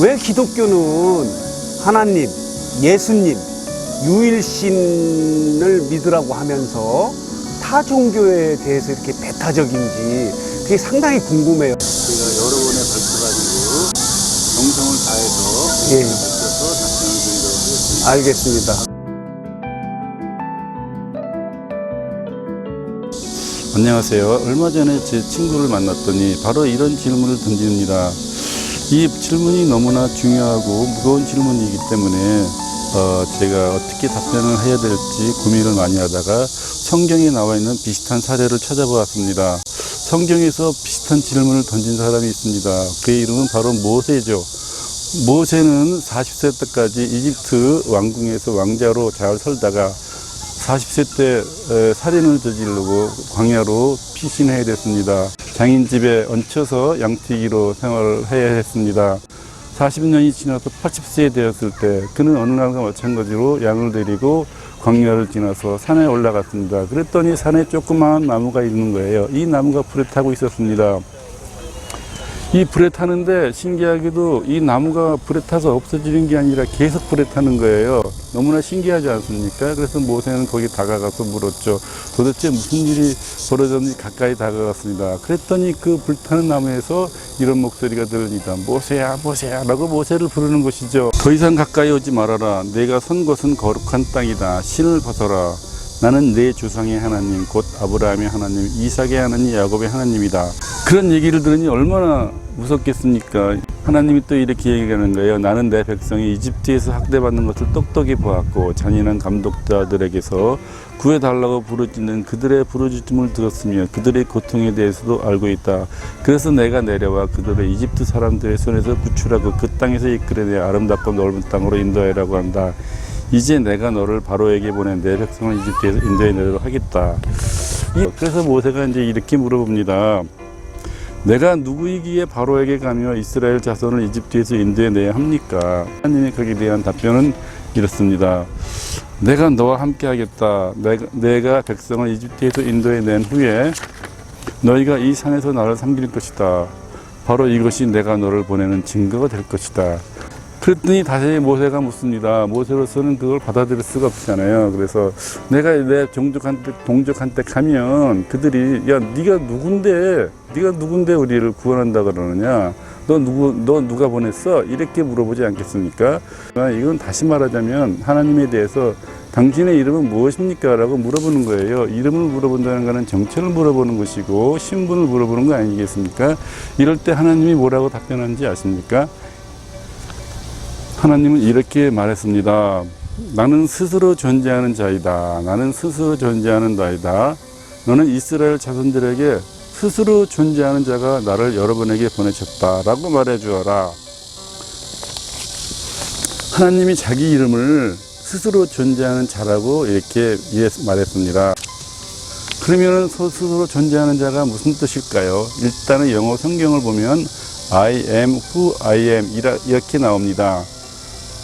왜 기독교는 하나님, 예수님, 유일신을 믿으라고 하면서 타 종교에 대해서 이렇게 배타적인지 그게 상당히 궁금해요. 제가 여러 번에 밝혀가지고 정성을 다해서 예. 밝혀서 답변을 드리도록 하겠습니다. 알겠습니다. 안녕하세요. 얼마 전에 제 친구를 만났더니 바로 이런 질문을 던집니다. 이 질문이 너무나 중요하고 무거운 질문이기 때문에 어, 제가 어떻게 답변을 해야 될지 고민을 많이 하다가 성경에 나와 있는 비슷한 사례를 찾아보았습니다. 성경에서 비슷한 질문을 던진 사람이 있습니다. 그의 이름은 바로 모세죠. 모세는 40세 때까지 이집트 왕궁에서 왕자로 잘 살다가 40세 때 에, 살인을 저지르고 광야로 피신해야 됐습니다. 장인 집에 얹혀서 양튀기로 생활을 해야 했습니다. 40년이 지나서 80세 되었을 때 그는 어느 날과 마찬가지로 양을 데리고 광야를 지나서 산에 올라갔습니다. 그랬더니 산에 조그마한 나무가 있는 거예요. 이 나무가 불에 타고 있었습니다. 이 불에 타는데 신기하게도 이 나무가 불에 타서 없어지는 게 아니라 계속 불에 타는 거예요. 너무나 신기하지 않습니까? 그래서 모세는 거기 다가가서 물었죠. 도대체 무슨 일이 벌어졌는지 가까이 다가갔습니다. 그랬더니 그 불타는 나무에서 이런 목소리가 들립니다. 모세야, 모세야 라고 모세를 부르는 것이죠. 더 이상 가까이 오지 말아라. 내가 선 곳은 거룩한 땅이다. 신을 벗어라. 나는 내 조상의 하나님, 곧 아브라함의 하나님, 이삭의 하나님, 야곱의 하나님이다. 그런 얘기를 들으니 얼마나 무섭겠습니까? 하나님이 또 이렇게 얘기하는 거예요. 나는 내 백성이 이집트에서 학대받는 것을 똑똑히 보았고 잔인한 감독자들에게서 구해달라고 부르짖는 그들의 부르짖음을 들었으며 그들의 고통에 대해서도 알고 있다. 그래서 내가 내려와 그들의 이집트 사람들의 손에서 구출하고 그 땅에서 이끌어 내 아름답고 넓은 땅으로 인도하라고 한다. 이제 내가 너를 바로에게 보낸 내 백성을 이집트에서 인도해 내도록 하겠다. 이- 그래서 모세가 이제 이렇게 물어봅니다. 내가 누구이기에 바로에게 가며 이스라엘 자손을 이집트에서 인도해 내야 합니까? 하나님의 거기에 대한 답변은 이렇습니다. 내가 너와 함께 하겠다. 내가, 내가 백성을 이집트에서 인도해 낸 후에 너희가 이 산에서 나를 섬길 것이다. 바로 이것이 내가 너를 보내는 증거가 될 것이다. 그랬더니 다시 모세가 묻습니다. 모세로서는 그걸 받아들일 수가 없잖아요. 그래서 내가 내 종족한테 동족한테 가면 그들이 야 네가 누군데 네가 누군데 우리를 구원한다 그러느냐? 너 누구 너 누가 보냈어? 이렇게 물어보지 않겠습니까? 아, 이건 다시 말하자면 하나님에 대해서 당신의 이름은 무엇입니까? 라고 물어보는 거예요. 이름을 물어본다는 것은 정체를 물어보는 것이고 신분을 물어보는 거 아니겠습니까? 이럴 때 하나님이 뭐라고 답변하는지 아십니까? 하나님은 이렇게 말했습니다. 나는 스스로 존재하는 자이다. 나는 스스로 존재하는 자이다. 너는 이스라엘 자손들에게 스스로 존재하는 자가 나를 여러분에게 보내셨다. 라고 말해 주어라. 하나님이 자기 이름을 스스로 존재하는 자라고 이렇게 말했습니다. 그러면 스스로 존재하는 자가 무슨 뜻일까요? 일단은 영어 성경을 보면 I am who I am 이렇게 나옵니다.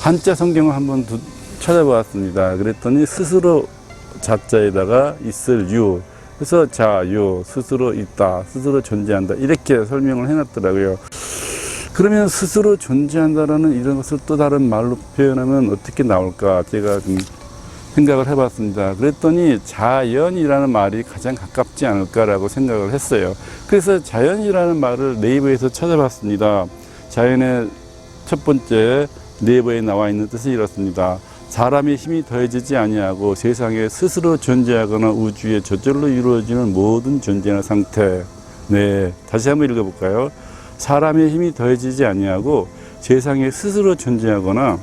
한자 성경을 한번 두- 찾아보았습니다. 그랬더니 스스로 자자에다가 있을 유. 그래서 자, 유, 스스로 있다, 스스로 존재한다. 이렇게 설명을 해놨더라고요. 그러면 스스로 존재한다라는 이런 것을 또 다른 말로 표현하면 어떻게 나올까? 제가 좀 생각을 해봤습니다. 그랬더니 자연이라는 말이 가장 가깝지 않을까라고 생각을 했어요. 그래서 자연이라는 말을 네이버에서 찾아봤습니다. 자연의 첫 번째 네이버에 나와 있는 뜻이 이렇습니다. 사람의 힘이 더해지지 아니하고 세상에 스스로 존재하거나 우주에 저절로 이루어지는 모든 존재나 상태. 네, 다시 한번 읽어볼까요? 사람의 힘이 더해지지 아니하고 세상에 스스로 존재하거나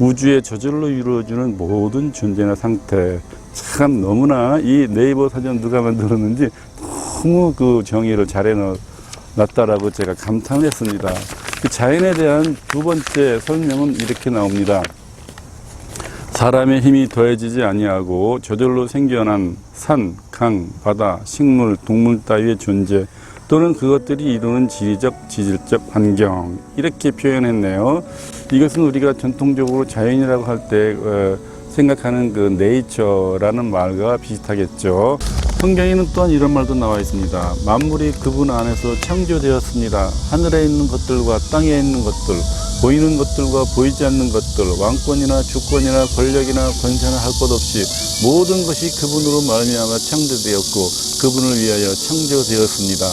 우주에 저절로 이루어지는 모든 존재나 상태. 참 너무나 이 네이버 사전 누가 만들었는지 너무 그 정의를 잘 해 놨다라고 제가 감탄을 했습니다. 그 자연에 대한 두 번째 설명은 이렇게 나옵니다. 사람의 힘이 더해지지 아니하고 저절로 생겨난 산, 강, 바다, 식물, 동물 따위의 존재 또는 그것들이 이루는 지리적, 지질적 환경 이렇게 표현했네요. 이것은 우리가 전통적으로 자연이라고 할때 어, 생각하는 그 네이처라는 말과 비슷하겠죠. 성경에는 또한 이런 말도 나와 있습니다. 만물이 그분 안에서 창조되었습니다. 하늘에 있는 것들과 땅에 있는 것들, 보이는 것들과 보이지 않는 것들, 왕권이나 주권이나 권력이나 권세나 할 것 없이 모든 것이 그분으로 말미암아 창조되었고 그분을 위하여 창조되었습니다.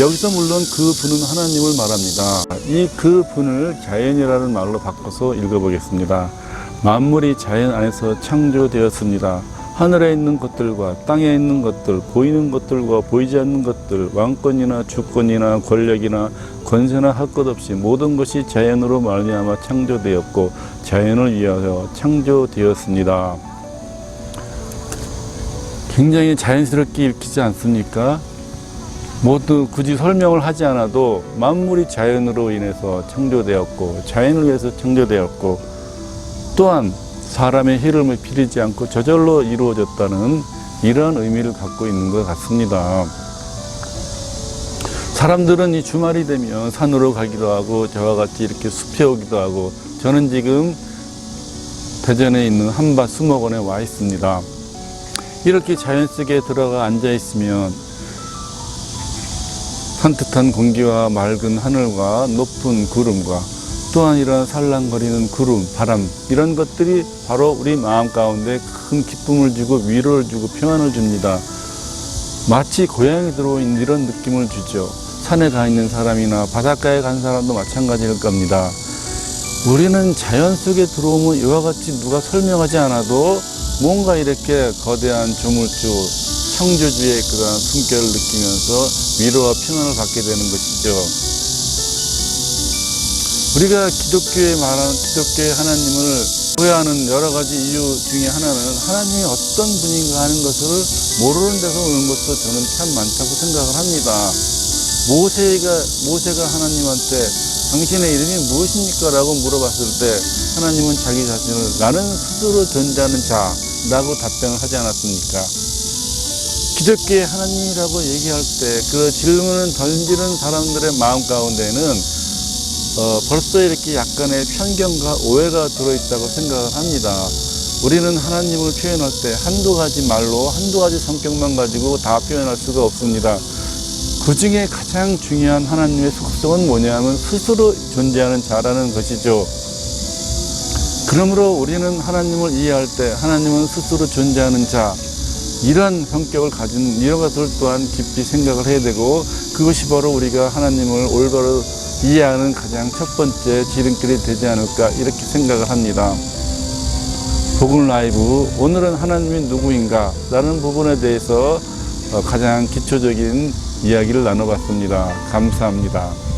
여기서 물론 그 분은 하나님을 말합니다. 이 그 분을 자연이라는 말로 바꿔서 읽어보겠습니다. 만물이 자연 안에서 창조되었습니다. 하늘에 있는 것들과 땅에 있는 것들, 보이는 것들과 보이지 않는 것들, 왕권이나 주권이나 권력이나 권세나 할 것 없이 모든 것이 자연으로 말미암아 창조되었고 자연을 위하여 창조되었습니다. 굉장히 자연스럽게 읽히지 않습니까? 모두 굳이 설명을 하지 않아도 만물이 자연으로 인해서 창조되었고 자연을 위해서 창조되었고 또한 사람의 흐름을 피리지 않고 저절로 이루어졌다는 이러한 의미를 갖고 있는 것 같습니다. 사람들은 이 주말이 되면 산으로 가기도 하고 저와 같이 이렇게 숲에 오기도 하고 저는 지금 대전에 있는 한밭 수목원에 와 있습니다. 이렇게 자연 속에 들어가 앉아 있으면 산뜻한 공기와 맑은 하늘과 높은 구름과 또한 이런 살랑거리는 구름, 바람 이런 것들이 바로 우리 마음 가운데 큰 기쁨을 주고 위로를 주고 평안을 줍니다. 마치 고향에 들어온 이런 느낌을 주죠. 산에 가 있는 사람이나 바닷가에 간 사람도 마찬가지일 겁니다. 우리는 자연 속에 들어오면 이와 같이 누가 설명하지 않아도 뭔가 이렇게 거대한 조물주, 창조주의 그러한 품격을 느끼면서 위로와 평안을 받게 되는 것이죠. 우리가 기독교에 말하는 기독교의 하나님을 오해하는 여러 가지 이유 중에 하나는 하나님이 어떤 분인가 하는 것을 모르는 데서 오는 것도 저는 참 많다고 생각을 합니다. 모세가 모세가 하나님한테 당신의 이름이 무엇입니까? 라고 물어봤을 때 하나님은 자기 자신을 나는 스스로 존재하는 자라고 답변을 하지 않았습니까? 기독교의 하나님이라고 얘기할 때 그 질문을 던지는 사람들의 마음 가운데는 어, 벌써 이렇게 약간의 편견과 오해가 들어있다고 생각을 합니다. 우리는 하나님을 표현할 때 한두 가지 말로 한두 가지 성격만 가지고 다 표현할 수가 없습니다. 그 중에 가장 중요한 하나님의 속성은 뭐냐면 스스로 존재하는 자라는 것이죠. 그러므로 우리는 하나님을 이해할 때 하나님은 스스로 존재하는 자, 이러한 성격을 가진 이런 것을 또한 깊이 생각을 해야 되고 그것이 바로 우리가 하나님을 올바로 이해하는 가장 첫 번째 지름길이 되지 않을까 이렇게 생각을 합니다. 복음 라이브 오늘은 하나님이 누구인가 라는 부분에 대해서 어, 가장 기초적인 이야기를 나눠봤습니다. 감사합니다.